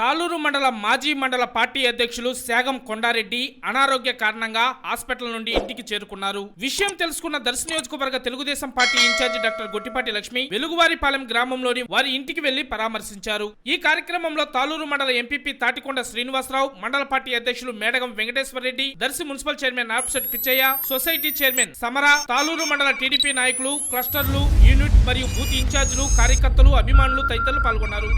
తాలూరు మండల మాజీ మండల పార్టీ అధ్యక్షులు శాగం కొండారెడ్డి అనారోగ్య కారణంగా హాస్పిటల్ నుండి ఇంటికి చేరుకున్నారు. విషయం తెలుసుకున్న దర్శి నియోజకవర్గ Telugu Desam party incharge doctor Gottipati Lakshmi Veluguvaripalem గ్రామంలోని వారి ఇంటికి వెళ్ళి పరామర్శించారు. ఈ కార్యక్రమంలో తాలూరు మండల ఎంపీపీ తాటికొండ శ్రీనివాసరావు మండల పార్టీ అధ్యక్షులు Medagam Venkateswara Reddy Darsi municipal chairman Narpasetti Pichaiah society chairman సమర తాలూరు మండల టీడీపీ నాయకులు క్లస్టర్లు యూనిట్ మరియు బూత్ ఇన్ఛార్జీలు కార్యకర్తలు అభిమానులు తదితరులు పాల్గొన్నారు.